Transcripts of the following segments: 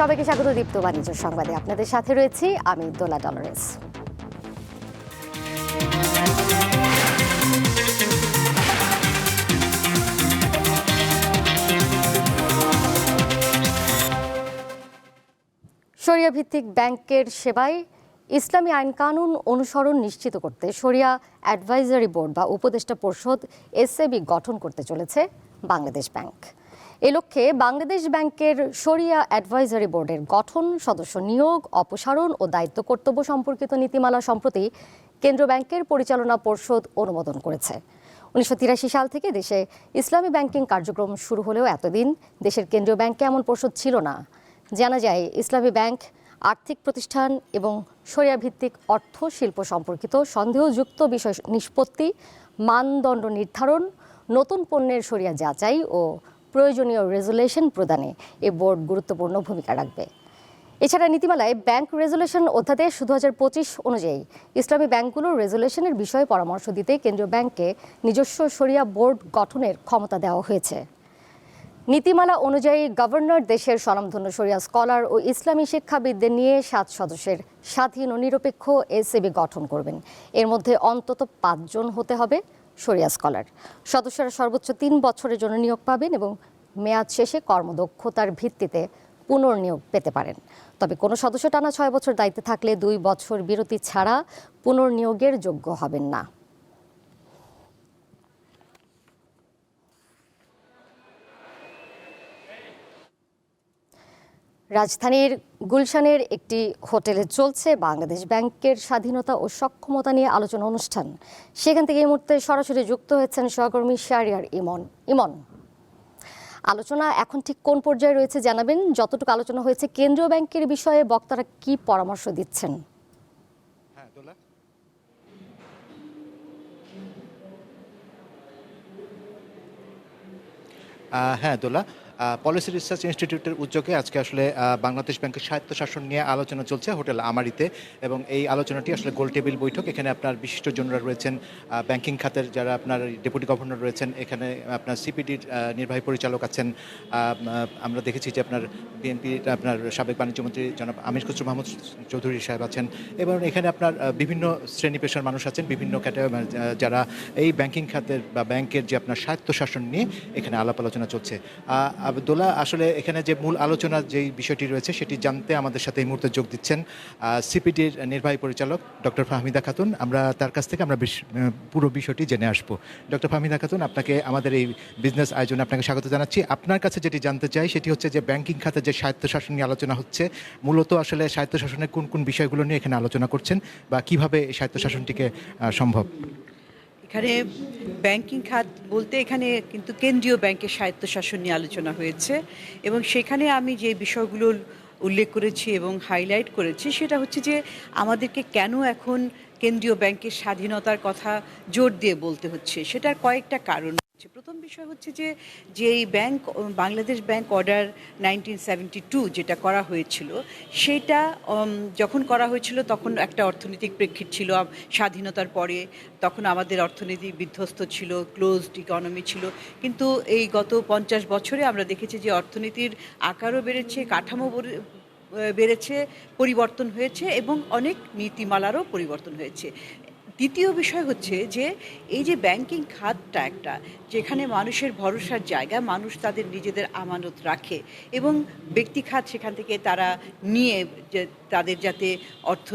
সবাইকে স্বাগত দীপ্ত বাণিজ্য সংবাদে। আপনাদের সাথে রয়েছি আমি দোলা ডলারেস। শরিয়া ভিত্তিক ব্যাংকের সেবায় ইসলামী আইন কানুন অনুসরণ নিশ্চিত করতে শরিয়া অ্যাডভাইজারি বোর্ড বা উপদেষ্টা পরিষদ এসএবি গঠন করতে চলেছে বাংলাদেশ ব্যাংক। এ লক্ষ্যে বাংলাদেশ ব্যাংকের শরিয়া অ্যাডভাইজারি বোর্ডের গঠন, সদস্য নিয়োগ, অপসারণ ও দায়িত্ব কর্তব্য সম্পর্কিত নীতিমালা সম্প্রতি কেন্দ্র ব্যাংকের পরিচালনা পর্ষদ অনুমোদন করেছে। উনিশশো তিরাশি সাল থেকে দেশে ইসলামী ব্যাংকিং কার্যক্রম শুরু হলেও এতদিন দেশের কেন্দ্রীয় ব্যাংকে এমন পর্ষদ ছিল না। জানা যায়, ইসলামী ব্যাংক আর্থিক প্রতিষ্ঠান এবং শরিয়া ভিত্তিক অর্থ শিল্প সম্পর্কিত সন্দেহযুক্ত বিষয় নিষ্পত্তি, মানদণ্ড নির্ধারণ, নতুন পণ্যের শরিয়া যাচাই ও প্রয়োজনীয় রেজুলেশন প্রদানে এ বোর্ড গুরুত্বপূর্ণ ভূমিকা রাখবে। এছাড়া নীতিমালায় ব্যাংক রেজুলেশন অধ্যাদেশ দু হাজার পঁচিশ অনুযায়ী ইসলামী ব্যাংকগুলোর রেজুলেশনের বিষয়ে পরামর্শ দিতে কেন্দ্রীয় ব্যাংককে নিজস্ব শরিয়া বোর্ড গঠনের ক্ষমতা দেওয়া হয়েছে। নীতিমালা অনুযায়ী গভর্নর দেশের স্বনামধন্য শরিয়া স্কলার ও ইসলামী শিক্ষাবিদদের নিয়ে সাত সদস্যের স্বাধীন ও নিরপেক্ষ এসএবি গঠন করবেন। এর মধ্যে অন্তত পাঁচজন হতে হবে শরিয়া স্কলার। সদস্যরা সর্বোচ্চ তিন বছরের জন্য নিয়োগ পাবেন এবং মেয়াদ শেষে কর্মদক্ষতার ভিত্তিতে পুনর্নিয়োগ পেতে পারেন। তবে কোনো সদস্য টানা ছয় বছর দায়িত্বে থাকলে দুই বছর বিরতি ছাড়া পুনর্নিয়োগের যোগ্য হবেন না। রাজধানীর গুলশানের একটি হোটেলে চলছে বাংলাদেশ ব্যাংকের স্বাধীনতা ও সক্ষমতা নিয়ে আলোচনা অনুষ্ঠান। সেখান থেকে এই মুহূর্তে সরাসরি যুক্ত হয়েছেন সহকর্মী শাহরিয়ার ইমন। ইমন আলোচনা এখন ঠিক কোন পর্যায়ে রয়েছে জানাবেন। যতটুকু আলোচনা হয়েছে, কেন্দ্রীয় ব্যাংকের বিষয়ে বক্তারা কি পরামর্শ দিচ্ছেন? হ্যাঁ দোলা। হ্যাঁ পলিসি রিসার্চ ইনস্টিটিউটের উদ্যোগে আজকে আসলে বাংলাদেশ ব্যাংকের স্বায়ত্তশাসন নিয়ে আলোচনা চলছে হোটেল আমারিতে এবং এই আলোচনাটি আসলে গোল টেবিল বৈঠক। এখানে আপনার বিশিষ্টজনরা রয়েছেন ব্যাংকিং খাতের যারা আপনার ডেপুটি গভর্নর রয়েছেন, এখানে আপনার সিপিডির নির্বাহী পরিচালক আছেন আমরা দেখেছি যে আপনার বিএনপি আপনার সাবেক বাণিজ্যমন্ত্রী জনাব আমির খুসরু মাহমুদ চৌধুরী সাহেব আছেন এবং এখানে আপনার বিভিন্ন শ্রেণি পেশার মানুষ আছেন, বিভিন্ন ক্যাটাগরি যারা এই ব্যাংকিং খাতের বা ব্যাংকের যে আপনার স্বায়ত্তশাসন নিয়ে এখানে আলাপ আলোচনা চলছে। আবদুল্লাহ, আসলে এখানে যে মূল আলোচনা যেই বিষয়টি রয়েছে সেটি জানতে আমাদের সাথে এই মুহূর্তে যোগ দিচ্ছেন সিপিডির নির্বাহী পরিচালক ডক্টর ফাহমিদা খাতুন। আমরা তার কাছ থেকে আমরা পুরো বিষয়টি জেনে আসব। ডক্টর ফাহমিদা খাতুন, আপনাকে আমাদের এই বিজনেস আয়োজনে আপনাকে স্বাগত জানাচ্ছি। আপনার কাছে যেটি জানতে চাই সেটি হচ্ছে যে ব্যাংকিং খাতে যে স্বায়ত্তশাসন নিয়ে আলোচনা হচ্ছে, মূলত আসলে স্বায়ত্তশাসনের কোন কোন বিষয়গুলো নিয়ে এখানে আলোচনা করছেন বা কীভাবে এই স্বায়ত্তশাসনটিকে সম্ভব? এখানে ব্যাংকিং খাত বলতে এখানে কিন্তু কেন্দ্রীয় ব্যাংকের স্বায়ত্তশাসন নিয়ে আলোচনা হয়েছে এবং সেখানে আমি যে বিষয়গুলো উল্লেখ করেছি এবং হাইলাইট করেছি, সেটা হচ্ছে যে আমাদেরকে কেন এখন কেন্দ্রীয় ব্যাংকের স্বাধীনতার কথা জোর দিয়ে বলতে হচ্ছে? সেটার কয়েকটা কারণ প্রথম বিষয় হচ্ছে যে যে এই bank, Bangladesh bank order nineteen যেটা করা হয়েছিল, সেটা যখন করা হয়েছিল তখন একটা অর্থনৈতিক প্রেক্ষিত ছিল স্বাধীনতার পরে তখন আমাদের অর্থনীতি বিধ্বস্ত ছিল ক্লোজড ইকোনমি ছিল। কিন্তু এই গত পঞ্চাশ বছরে আমরা দেখেছি যে অর্থনীতির আকারও বেড়েছে, কাঠামো বেড়েছে, পরিবর্তন হয়েছে এবং অনেক নীতিমালারও পরিবর্তন হয়েছে। দ্বিতীয় বিষয় হচ্ছে যে এই যে ব্যাংকিং খাতটা একটা, যেখানে মানুষের ভরসার জায়গা, মানুষ তাদের নিজেদের আমানত রাখে এবং ব্যক্তি খাত সেখান থেকে তারা নিয়ে তাদের যাতে অর্থ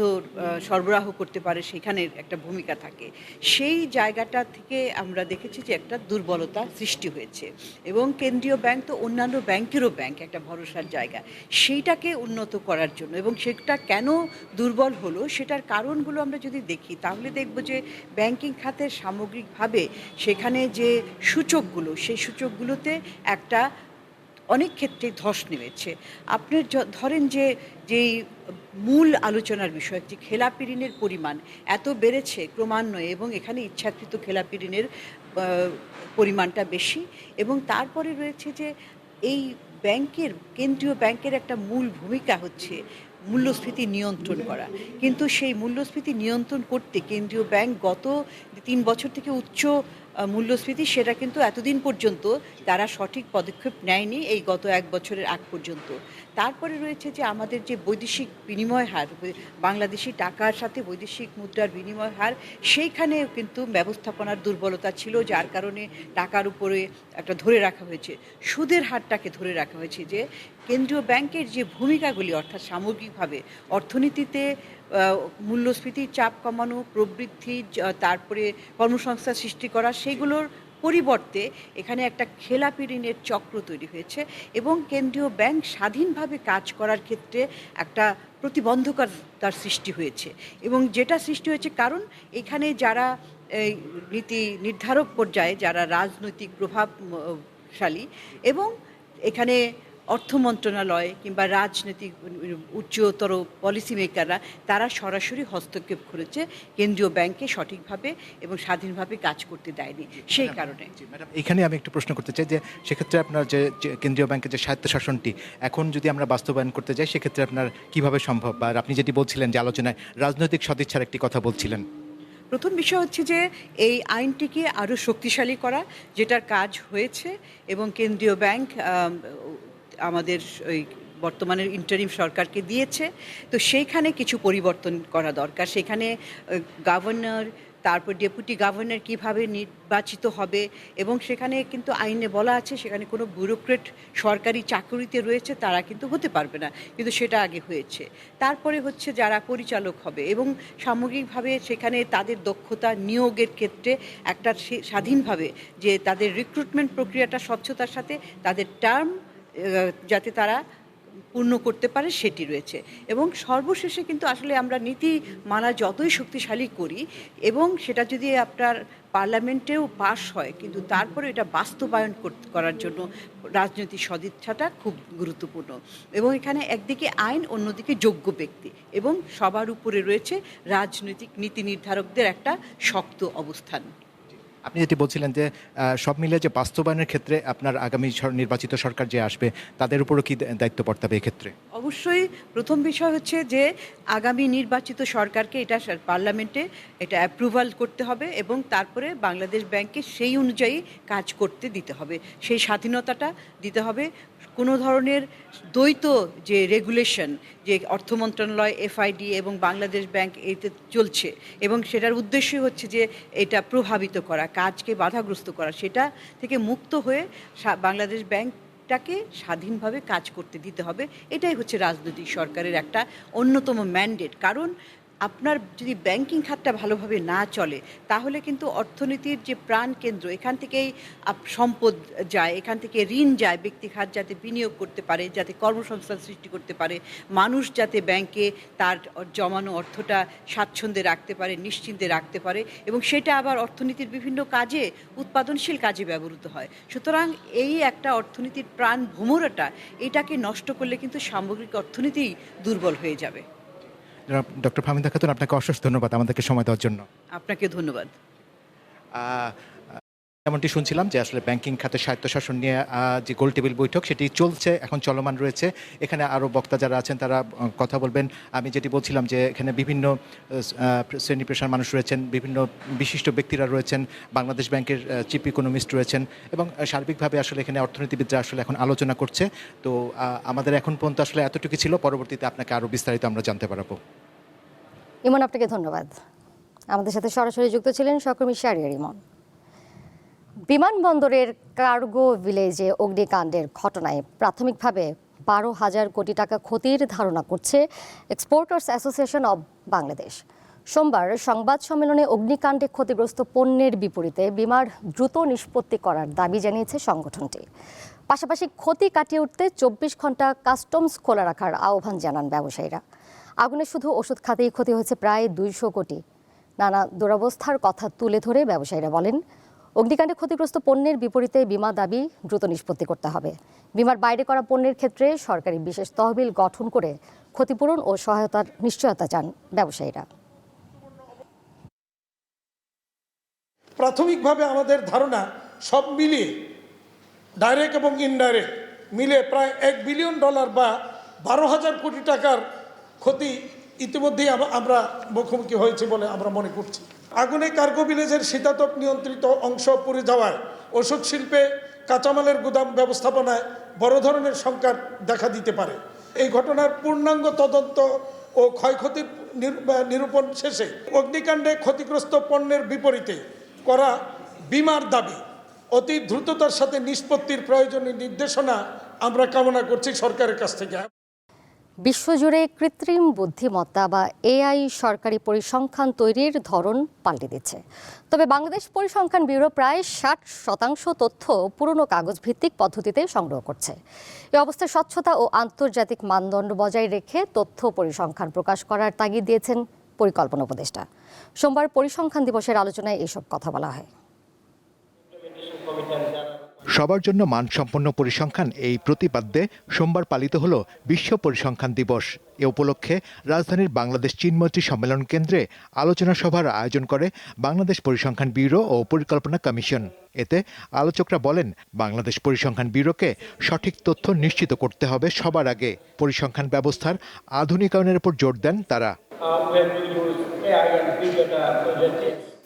সরবরাহ করতে পারে সেখানে একটা ভূমিকা থাকে। সেই জায়গাটা থেকে আমরা দেখেছি যে একটা দুর্বলতা সৃষ্টি হয়েছে এবং কেন্দ্রীয় ব্যাংক তো অন্যান্য ব্যাংকেরও ব্যাংক একটা ভরসার জায়গা। সেইটাকে উন্নত করার জন্য এবং সেটা কেন দুর্বল হলো সেটার কারণগুলো আমরা যদি দেখি, তাহলে দেখব যে ব্যাংকিং খাতের সামগ্রিকভাবে সেখানে যে সূচকগুলো, সেই সূচকগুলোতে একটা অনেক ক্ষেত্রে ধস নেমেছে। আপনার য- ধরেন যে, যেই মূল আলোচনার বিষয়, যে খেলাপি ঋণের পরিমাণ এত বেড়েছে ক্রমান্বয়ে এবং এখানে ইচ্ছাকৃত খেলাপি ঋণের পরিমাণটা বেশি এবং তারপরে রয়েছে যে, এই ব্যাংকের, কেন্দ্রীয় ব্যাংকের একটা মূল ভূমিকা হচ্ছে মূল্যস্ফীতি নিয়ন্ত্রণ করা। কিন্তু সেই মূল্যস্ফীতি নিয়ন্ত্রণ করতে কেন্দ্রীয় ব্যাংক গত তিন বছর থেকে উচ্চ মূল্যস্ফীতি, সেটা কিন্তু এতদিন পর্যন্ত তারা সঠিক পদক্ষেপ নেয়নি, এই গত এক বছরের আগ পর্যন্ত। তারপরে রয়েছে যে আমাদের যে বৈদেশিক বিনিময় হার, বাংলাদেশি টাকার সাথে বৈদেশিক মুদ্রার বিনিময় হার, সেইখানে কিন্তু ব্যবস্থাপনার দুর্বলতা ছিল, যার কারণে টাকার উপরে একটা ধরে রাখা হয়েছে। সুদের হারটাকে ধরে রাখা হয়েছে যে কেন্দ্রীয় ব্যাংকের যে ভূমিকাগুলি, অর্থাৎ সামগ্রিকভাবে অর্থনীতিতে মূল্যস্ফীতির চাপ কমানো, প্রবৃদ্ধি তারপরে কর্মসংস্থান সৃষ্টি করা সেগুলোর পরিবর্তে এখানে একটা খেলাপি ঋণের চক্র তৈরি হয়েছে এবং কেন্দ্রীয় ব্যাংক স্বাধীনভাবে কাজ করার ক্ষেত্রে একটা প্রতিবন্ধকতার সৃষ্টি হয়েছে। এবং যেটা সৃষ্টি হয়েছে কারণ এখানে যারা এই নীতি নির্ধারক পর্যায়ে যারা রাজনৈতিক প্রভাবশালী এবং এখানে অর্থ মন্ত্রণালয় কিংবা রাজনৈতিক উচ্চতর পলিসি মেকাররা তারা সরাসরি হস্তক্ষেপ করেছে। কেন্দ্রীয় ব্যাংকে সঠিকভাবে এবং স্বাধীনভাবে কাজ করতে দেয়নি। সেই কারণে। এখানে আমি একটু প্রশ্ন করতে চাই যে সেক্ষেত্রে আপনার যে কেন্দ্রীয় ব্যাংকের যে স্বায়ত্তশাসনটি এখন যদি আমরা বাস্তবায়ন করতে যাই সেক্ষেত্রে আপনার কীভাবে সম্ভব? বা আপনি যেটি বলছিলেন যে আলোচনায় রাজনৈতিক সদিচ্ছার একটি কথা বলছিলেন। প্রথম বিষয় হচ্ছে যে এই আইনটিকে আরও শক্তিশালী করা যেটার কাজ হয়েছে এবং কেন্দ্রীয় ব্যাংক আমাদের ওই বর্তমানের ইন্টারিম সরকারকে দিয়েছে। তো সেইখানে কিছু পরিবর্তন করা দরকার। সেখানে গভর্নর তারপর ডেপুটি গভর্নর কীভাবে নির্বাচিত হবে এবং সেখানে কিন্তু আইনে বলা আছে, সেখানে কোনো ব্যুরোক্রেট সরকারি চাকরিতে রয়েছে, তারা কিন্তু হতে পারবে না। কিন্তু সেটা আগে হয়েছে। তারপরে হচ্ছে যারা পরিচালক হবে এবং সামগ্রিকভাবে সেখানে তাদের দক্ষতা নিয়োগের ক্ষেত্রে একটা স্বাধীনভাবে যে তাদের রিক্রুটমেন্ট প্রক্রিয়াটা স্বচ্ছতার সাথে, তাদের টার্ম যাতে তারা পূর্ণ করতে পারে সেটি রয়েছে। এবং সর্বশেষে কিন্তু আসলে আমরা নীতি মানা যতই শক্তিশালী করি এবং সেটা যদি আপনার পার্লামেন্টেও পাশ হয়, কিন্তু তারপরে এটা বাস্তবায়ন করার জন্য রাজনৈতিক সদিচ্ছাটা খুব গুরুত্বপূর্ণ। এবং এখানে একদিকে আইন, অন্যদিকে যোগ্য ব্যক্তি এবং সবার উপরে রয়েছে রাজনৈতিক নীতি নির্ধারকদের একটা শক্ত অবস্থান। আপনি যেটি বলছিলেন যে সব মিলে যে বাস্তবায়নের ক্ষেত্রে আপনার আগামী নির্বাচিত সরকার যে আসবে, তাদের উপরও কি দায়িত্ব পড়তে হবে এক্ষেত্রে? অবশ্যই। প্রথম বিষয় হচ্ছে যে, আগামী নির্বাচিত সরকারকে এটা পার্লামেন্টে এটা অ্যাপ্রুভাল করতে হবে এবং তারপরে বাংলাদেশ ব্যাংকে সেই অনুযায়ী কাজ করতে দিতে হবে। সেই স্বাধীনতাটা দিতে হবে। কোনো ধরনের দ্বৈত যে রেগুলেশন যে অর্থ মন্ত্রণালয় এফআইডি এবং বাংলাদেশ ব্যাংক এতে চলছে এবং সেটার উদ্দেশ্যই হচ্ছে যে এটা প্রভাবিত করা, কাজকে বাধাগ্রস্ত করা, সেটা থেকে মুক্ত হয়ে বাংলাদেশ ব্যাংক টাকে স্বাধীনভাবে কাজ করতে দিতে হবে, এটাই হচ্ছে রাজনৈতিক সরকারের একটা অন্যতম ম্যান্ডেট কারণ আপনার যদি ব্যাংকিং খাতটা ভালোভাবে না চলে, তাহলে কিন্তু অর্থনীতির যে প্রাণ কেন্দ্র, এখান থেকেই সম্পদ যায়, এখান থেকে ঋণ যায়, ব্যক্তি খাত যাতে বিনিয়োগ করতে পারে, যাতে কর্মসংস্থান সৃষ্টি করতে পারে, মানুষ যাতে ব্যাংকে তার জমানো অর্থটা স্বাচ্ছন্দ্যে রাখতে পারে, নিশ্চিন্তে রাখতে পারে এবং সেটা আবার অর্থনীতির বিভিন্ন কাজে, উৎপাদনশীল কাজে ব্যবহৃত হয়। সুতরাং এই একটা অর্থনীতির প্রাণ ভোমরাটা এটাকে নষ্ট করলে কিন্তু সামগ্রিক অর্থনীতিই দুর্বল হয়ে যাবে। ডক্টর ফাহমিদা খাতুন আপনাকে অশেষ ধন্যবাদ আমাদেরকে সময় দেওয়ার জন্য। আপনাকে ধন্যবাদ। যেমনটি শুনছিলাম যে আসলে ব্যাংকিং খাতে স্বায়ত্তশাসন নিয়ে যে গোল টেবিল বৈঠক সেটি চলছে এখন চলমান রয়েছে। এখানে আরও বক্তা যারা আছেন তারা কথা বলবেন। আমি যেটি বলছিলাম যে এখানে বিভিন্ন শ্রেণি পেশার মানুষ রয়েছেন বিভিন্ন বিশিষ্ট ব্যক্তিরা রয়েছেন বাংলাদেশ ব্যাংকের চিফ ইকোনমিস্ট রয়েছেন এবং সার্বিকভাবে আসলে এখানে অর্থনীতিবিদরা আসলে এখন আলোচনা করছে। তো আমাদের এখন পর্যন্ত আসলে এতটুকু ছিল পরবর্তীতে আপনাকে আরও বিস্তারিত আমরা জানতে পারব। ইমন, আপনাকে ধন্যবাদ। আমাদের সাথে সরাসরি যুক্ত ছিলেন সহকর্মী শারিয়ার ইমন। বিমানবন্দরের কার্গো ভিলেজে অগ্নিকাণ্ডের ঘটনায় প্রাথমিকভাবে বারো হাজার কোটি টাকা ক্ষতির ধারণা করছে এক্সপোর্টার্স অ্যাসোসিয়েশন অব বাংলাদেশ সোমবার সংবাদ সম্মেলনে অগ্নিকাণ্ডে ক্ষতিগ্রস্ত পণ্যের বিপরীতে বিমার দ্রুত নিষ্পত্তি করার দাবি জানিয়েছে সংগঠনটি। পাশাপাশি ক্ষতি কাটিয়ে উঠতে চব্বিশ ঘণ্টা কাস্টমস খোলা রাখার আহ্বান জানান ব্যবসায়ীরা। আগুনে শুধু ওষুধ খাতেই ক্ষতি হয়েছে প্রায় দুইশো কোটি। নানা দুরবস্থার কথা তুলে ধরে ব্যবসায়ীরা বলেন, অগ্নিকাণ্ডে ক্ষতিগ্রস্ত পণ্যের বিপরীতে বিমা দাবি দ্রুত নিষ্পত্তি করতে হবে। বিমার বাইরে করা পণ্যের ক্ষেত্রে সরকারি বিশেষ তহবিল গঠন করে ক্ষতিপূরণ ও সহায়তার নিশ্চয়তা চান ব্যবসায়ীরা। প্রাথমিকভাবে আমাদের ধারণা সব মিলিয়ে ডাইরেক্ট এবং ইনডাইরেক্ট মিলে প্রায় এক বিলিয়ন ডলার বা বারো হাজার কোটি টাকার ক্ষতি ইতিমধ্যেই আমরা মুখোমুখি হয়েছে বলে আমরা মনে করছি। আগুনে কার্গো ভিলেজের শীতাতপ নিয়ন্ত্রিত অংশ পুড়ে যাওয়ায় ওষুধ শিল্পে কাঁচামালের গুদাম ব্যবস্থাপনায় বড় ধরনের সংকট দেখা দিতে পারে। এই ঘটনার পূর্ণাঙ্গ তদন্ত ও ক্ষয়ক্ষতির নিরূপণ শেষে অগ্নিকাণ্ডে ক্ষতিগ্রস্ত পণ্যের বিপরীতে করা বিমার দাবি। অতি দ্রুততার সাথে নিষ্পত্তির প্রয়োজনীয় নির্দেশনা আমরা কামনা করছি সরকারের কাছ থেকে। বিশ্বজুড়ে কৃত্রিম বুদ্ধিমত্তা বা এআই সরকারি পরিসংখ্যান তৈরির ধরন পাল্টে দিচ্ছে। তবে বাংলাদেশ পরিসংখ্যান ব্যুরো প্রায় ষাট শতাংশ তথ্য পুরনো কাগজ ভিত্তিক পদ্ধতিতে সংগ্রহ করছে। এ অবস্থায় স্বচ্ছতা ও আন্তর্জাতিক মানদণ্ড বজায় রেখে তথ্য পরিসংখ্যান প্রকাশ করার তাগিদ দিয়েছেন পরিকল্পনা উপদেষ্টা। সোমবার পরিসংখ্যান দিবসের আলোচনায় এসব কথা বলা হয়। সবার জন্য মানসম্পন্ন পরিসংখ্যান এই প্রতিপাদ্যে সোমবার পালিত হল বিশ্ব পরিসংখ্যান দিবস। এ উপলক্ষে রাজধানীর বাংলাদেশ চীনমৈত্রী সম্মেলন কেন্দ্রে আলোচনা সভার আয়োজন করে বাংলাদেশ পরিসংখ্যান ব্যুরো ও পরিকল্পনা কমিশন। এতে আলোচকরা বলেন, বাংলাদেশ পরিসংখ্যান ব্যুরোকে সঠিক তথ্য নিশ্চিত করতে হবে সবার আগে। পরিসংখ্যান ব্যবস্থার আধুনিকায়নের উপর জোর দেন তারা।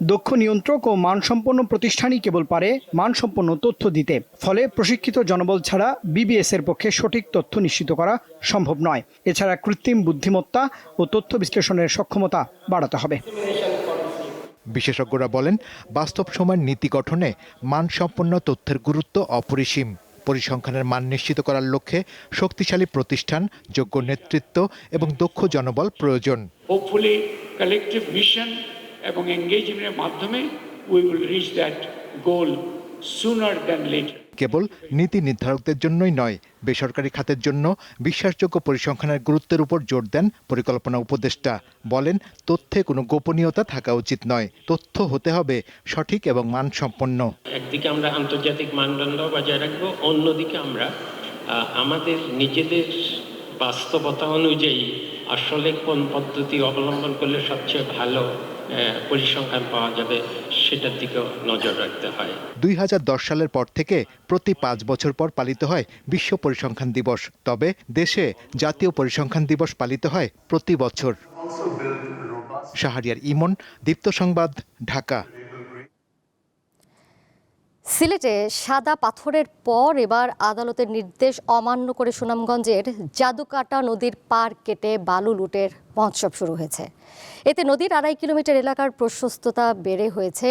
দক্ষ নিয়ন্ত্রক ও মানসম্পন্ন প্রতিষ্ঠানই কেবল পারে মানসম্পন্ন তথ্য দিতে। ফলে প্রশিক্ষিত জনবল ছাড়া বিবিএস এর পক্ষে সঠিক তথ্য নিশ্চিত করা সম্ভব নয়। এছাড়া কৃত্রিম বুদ্ধিমত্তা ও তথ্য বিশ্লেষণের সক্ষমতা বাড়াতে হবে। বিশেষজ্ঞরা বলেন বাস্তব সময়ের নীতি গঠনে মানসম্পন্ন তথ্যের গুরুত্ব অপরিসীম। পরিসংখ্যানের মান নিশ্চিত করার লক্ষ্যে শক্তিশালী প্রতিষ্ঠান যোগ্য নেতৃত্ব এবং দক্ষ জনবল প্রয়োজন। এবং এঙ্গেজমেন্টের মাধ্যমে we will reach that goal sooner than later কেবল নীতি নির্ধারকদের জন্যই নয় বেসরকারি খাতের জন্য বিশ্বাসযোগ্য পরিসংখ্যানের গুরুত্বের উপর জোর দেন পরিকল্পনা উপদেষ্টা। বলেন তথ্যে কোনো গোপনীয়তা থাকা উচিত নয় তথ্য হতে হবে সঠিক এবং মানসম্পন্ন। একদিকে আমরা আন্তর্জাতিক মানদণ্ড বজায় রাখব অন্যদিকে আমরা আমাদের নিজেদের বাস্তবতা অনুযায়ী আসলে কোন পদ্ধতি অবলম্বন করলে সবচেয়ে ভালো পরিসংখ্যান পাওয়া যাবে, সেটার দিকেও নজর রাখতে হয়। দুই হাজার দশ সালের পর থেকে প্রতি পাঁচ বছর পর পালিত হয় বিশ্ব পরিসংখ্যান দিবস। তবে দেশে জাতীয় পরিসংখ্যান দিবস পালিত হয় প্রতি বছর। শাহরিয়ার ইমন, দীপ্ত সংবাদ, ঢাকা। সিলেটে সাদা পাথরের পর এবার আদালতের নির্দেশ অমান্য করে সুনামগঞ্জের জাদুকাটা নদীর পার কেটে বালু লুটের মহোৎসব শুরু হয়েছে। এতে নদীর আড়াই কিলোমিটার এলাকার প্রশস্ততা বেড়ে হয়েছে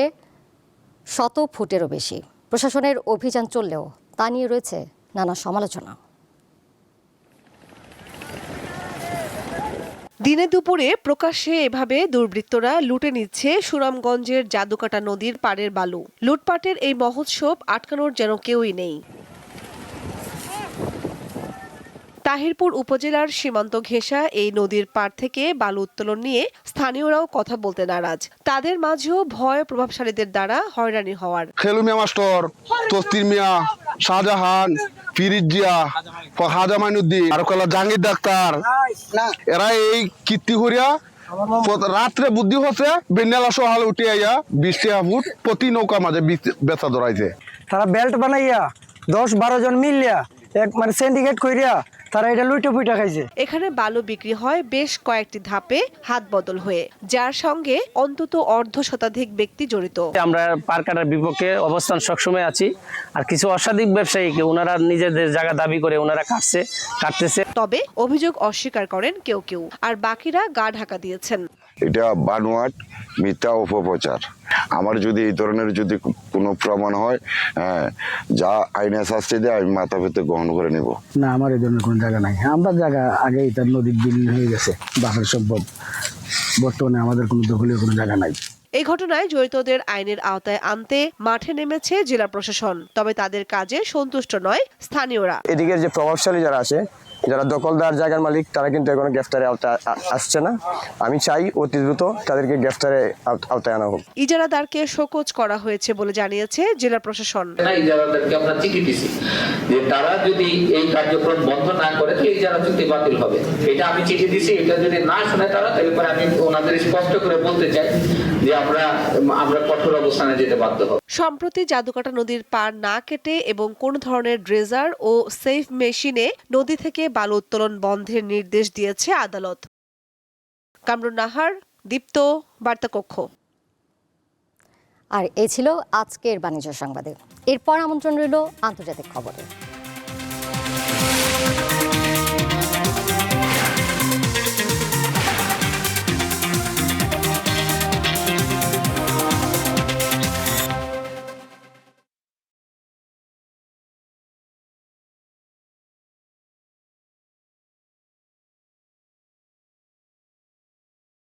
শত ফুটেরও বেশি। প্রশাসনের অভিযান চললেও তা নিয়ে রয়েছে নানা সমালোচনা। দিনে দুপুরে প্রকাশ্যে এভাবে দুর্বৃত্তরা লুটে নিচ্ছে সুরামগঞ্জের জাদুকাটা নদীর পাড়ের বালু। লুটপাটের এই মহোৎসব আটকানোর যেন কেউই নেই। তাহিরপুর উপজেলার সীমান্ত ঘেঁষা এই নদীর পাড় থেকে বালু উত্তোলন নিয়ে স্থানীয়রাও কথা বলতে নারাজ। তাদের মাঝেও ভয় প্রভাবশালীদের দ্বারা হয়রানি হওয়ার। খেলু মিয়া মাস্টার তস্তির মিয়া শাহজাহান ফিরিজ জিয়া হাজা মাইনুদ্দিন আর কলা জাহাঙ্গীর ডাক্তার। এরা এই কীর্তি করিয়া রাত্রে বুদ্ধি হচ্ছে বেন্যালা সহাল উঠে আইয়া বিশ ফুট প্রতি নৌকা মাঝে বিচ- বেচা ধরাইছে। তারা বেল্ট বানাইয়া দশ বারো জন মিলিয়া এক মানে সিন্ডিকেট কইরা তারা এটা লুটে পুইটা খাইছে। এখানে বালু বিক্রি হয় বেশ কয়েকটি ধাপে হাত বদল হয়ে যার সঙ্গে অন্তত অর্ধ শতাধিক ব্যক্তি জড়িত। আমরা পার্কাটার বিপক্ষে অবস্থান সবসময় আছি আর কিছু অসাধিক ব্যবসায়ীকে ওনারা নিজেদের জায়গা দাবি করে ওনারা কাটছে কাটতেছে। তবে অভিযোগ অস্বীকার করেন কেউ কেউ আর বাকিরা গা ঢাকা দিয়েছেন। এটা বানোয়াট মিথ্যা অপপ্রচার। আমার যদি এই ধরনের যদি কোনো প্রমাণ হয় হ্যাঁ যা আইনে শাস্তি দেয় আমি মাথা পেতে গ্রহণ করে নিব। না আমার এই ধরনের কোনো জায়গা নাই। আমরা জায়গা আগে তার নদীর বিলীন হয়ে গেছে বাপের সম্পদ। বর্তমানে আমাদের কোনো দখলীয় কোনো জায়গা নাই। এই ঘটনায় জড়িতদের আইনের আওতায় আনতে মাঠে নেমেছে জেলা প্রশাসন তবে তাদের কাজে সন্তুষ্ট নয় স্থানীয়রা। এদিকের যে প্রভাবশালী যারা আছে যারা দখলদার জায়গার মালিক তারা কিন্তু এখনও গ্রেফতারে আওতায় আসছে না। আমি চাই অতি দ্রুত তাদেরকে গ্রেফতারে আওতায় আনা হোক। ইজারাদারকে শোকজ করা হয়েছে বলে জানিয়েছে জেলা প্রশাসন। ইজারাদারকে আমরা চিঠি দিছি যে তারা যদি এই কার্যক্রম বন্ধ না করে তাহলে ইজারা চুক্তি বাতিল হবে। এটা আমি চিঠি দিছি এটা যদি না শুনে তারা তাহলে পরে আমি ওনাদের স্পষ্ট করে বলতে চাই যে আমরা আমরা কঠোর অবস্থানে যেতে বাধ্য হব। সম্প্রতি জাদুকাটা নদীর পার না কেটে এবং কোন ধরনের ড্রেজার ও সেফ মেশিনে নদী থেকে বালু উত্তোলন বন্ধের নির্দেশ দিয়েছে আদালত। কামরুন নাহার দীপ্ত বার্তাকক্ষ আর এ ছিল আজকের বাণিজ্য সংবাদে। এরপর আমন্ত্রণ রইল আন্তর্জাতিক খবরে।